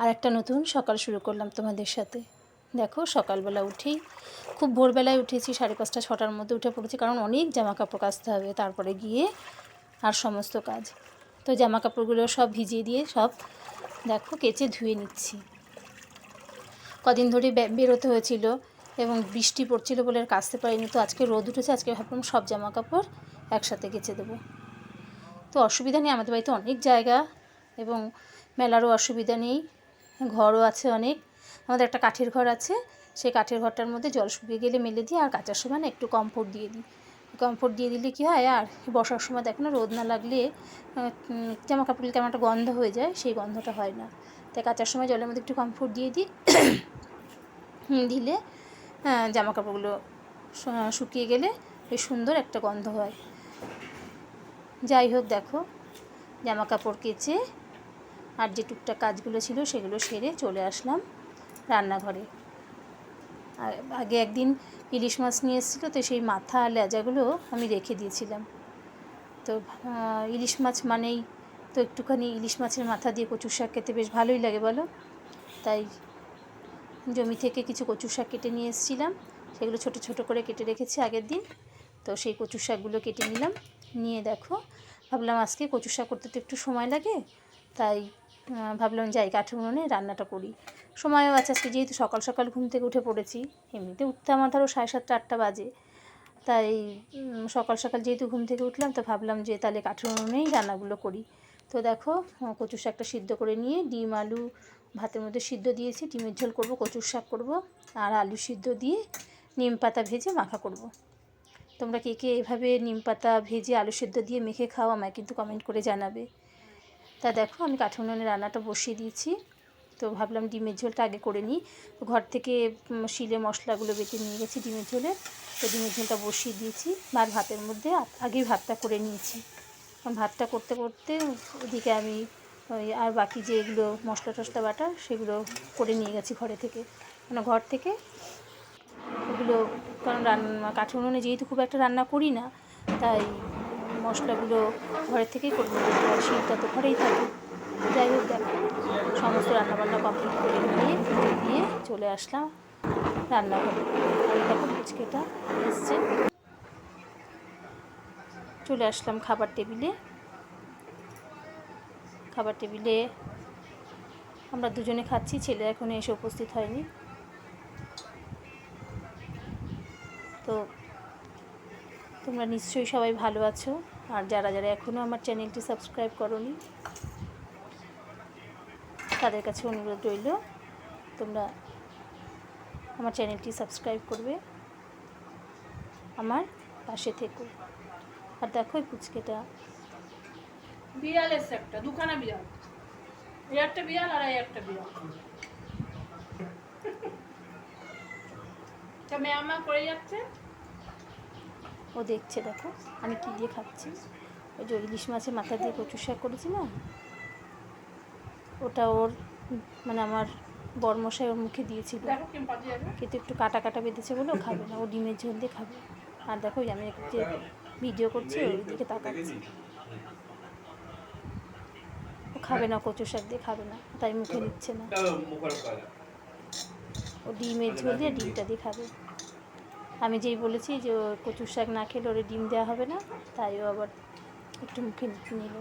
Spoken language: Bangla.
আর একটা নতুন সকাল শুরু করলাম তোমাদের সাথে। দেখো, সকালবেলা উঠেই খুব ভোরবেলায় উঠেছি, সাড়ে পাঁচটা, ছটার মধ্যে উঠে পড়েছি, কারণ অনেক জামা কাপড় কাচতে হবে, তারপরে গিয়ে আর সমস্ত কাজ। তো জামা কাপড়গুলো সব ভিজিয়ে দিয়ে সব দেখো কেচে ধুয়ে নিচ্ছি। কদিন ধরে বেরোতে হয়েছিল এবং বৃষ্টি পড়ছিল বলে আর কাচতে পারিনি, তো আজকে রোদ উঠেছে, আজকে ভাবলাম সব জামা কাপড় একসাথে কেচে দেবো। তো অসুবিধা নেই, আমাদের বাড়িতে অনেক জায়গা এবং মেলারও অসুবিধা নেই। ঘরও আছে অনেক। আমাদের একটা কাঠের ঘর আছে। সেই কাঠের ঘরটার মধ্যে জল শুকিয়ে গেলে মেলে দিই আর কাচার সময় না একটু কমফোর্ট দিয়ে দিই। কমফোর্ট দিয়ে দিলে কী হয় আর বসার সময় দেখো না রোদ না লাগলে জামা কাপড়গুলো কেমন একটা গন্ধ হয়ে যায় সেই গন্ধটা হয় না। তাই কাচার সময় জলের মধ্যে একটু কমফোর্ট দিয়ে দিই। দিলে হ্যাঁ, জামা কাপড়গুলো শুকিয়ে গেলে বেশ সুন্দর একটা গন্ধ হয়। যাই হোক দেখো জামা কাপড় কেচে আর যে টুকটাক কাজগুলো ছিল সেগুলো সেরে চলে আসলাম রান্নাঘরে। আগে একদিন ইলিশ মাছ নিয়ে এসেছিল, তো সেই মাথা আর লেজাগুলো আমি রেখে দিয়েছিলাম। তো ইলিশ মাছ মানেই তো একটুখানি ইলিশ মাছের মাথা দিয়ে কচুর শাক খেতে বেশ ভালোই লাগে বলো। তাই জমি থেকে কিছু কচুর শাক কেটে নিয়ে এসেছিলাম। সেগুলো ছোট ছোট করে কেটে রেখেছি আগের দিন। তো সেই কচুর শাকগুলো কেটে নিলাম। নিয়ে দেখো, ভাবলাম আজকে কচুর শাক করতে তো একটু সময় লাগে, তাই ভাবলাম যাই কাঠের উনুনে রান্নাটা করি। সময়ও আছে আজকে, যেহেতু সকাল সকাল ঘুম থেকে উঠে পড়েছি, এমনিতে উঠতে আমার ধরো সাড়ে সাতটা, আটটা বাজে। তাই সকাল সকাল যেহেতু ঘুম থেকে উঠলাম, তো ভাবলাম যে তাহলে কাঠের উনুনেই রান্নাগুলো করি। তো দেখো কচুর শাকটা সিদ্ধ করে নিয়ে ডিম, আলু, ভাতের মধ্যে সিদ্ধ দিয়েছি, ডিমের ঝোল করব, কচুর শাক করব, আর আলু সিদ্ধ দিয়ে নিম পাতা ভেজে মাখা করব। তোমরা কে কে এভাবে নিম পাতা ভেজে আলু সিদ্ধ দিয়ে মেখে খাও আমায় কিন্তু কমেন্ট করে জানাবে। তা দেখো, আমি কাঠি উনুনে রান্নাটা বসিয়ে দিয়েছি। তো ভাবলাম ডিমের ঝোলটা আগে করে নিই। ঘর থেকে শিলে মশলাগুলো বেটে নিয়ে গেছি ডিমের ঝোলে। তো ডিমের ঝোলটা বসিয়ে দিয়েছি। আর ভাতের মধ্যে আগেই ভাতটা করে নিয়েছি। কারণ ভাতটা করতে করতে ওদিকে আমি ওই আর বাকি যে এগুলো মশলা টশলা বাটা, সেগুলো করে নিয়ে গেছি ঘরে থেকে। মানে ঘর থেকে ওগুলো কারণ রান্না কাঠি উনুনে যেহেতু খুব একটা রান্না করি না, তাই মশলাগুলো ঘরের থেকেই করে যেতে হয় শীতটা তো ঘরেই থাকে। যাই হোক, দেখো, সমস্ত রান্নাবান্না কমপ্লিট করে নিয়ে খেতে দিয়ে চলে আসলাম রান্নাঘরে। আর দেখো ফুচকেটা এসছে। চলে আসলাম খাবার টেবিলে। খাবার টেবিলে আমরা দুজনে খাচ্ছি, ছেলে এখনও এসে উপস্থিত হয়নি। তো তোমরা নিশ্চয়ই সবাই ভালো আছো। আর যারা যারা এখনও আমার চ্যানেলটি সাবস্ক্রাইব করনি, তাদের কাছে অনুরোধ রইল, তোমরা আমার চ্যানেলটি সাবস্ক্রাইব করবে, আমার পাশে থেকো। আর দেখো এই পুচকেটা। বিড়াল এসছে একটা দুখানা বিড়াল। এই একটা বিড়াল আর এই একটা বিড়াল। তা ম্যামা করে যাচ্ছে? ও দেখছে দেখো আমি কী দিয়ে খাচ্ছি? ওই যে ইলিশ মাছের মাথা দিয়ে কচু শাক করেছি না? ওটা ওর মানে আমার বরমশাই ওর মুখে দিয়েছিল। কিন্তু একটু কাটা কাটা বেঁধেছে বলে ও খাবে না ও ডিমের ঝোল দিয়ে খাবে। আর দেখো ওই আমি যে ভিডিও করছি ওই দিকে তাকাচ্ছি। ও খাবে না কচু শাক দিয়ে খাবে না তাই মুখে নিচ্ছে না। ও ডিমের ঝোল দিয়ে ডিমটা দিয়ে খাবে। আমি যেই বলেছি যে কচুর শাক না খেলে ওরে ডিম দেওয়া হবে না তাইও আবার একটু মুখে নিল।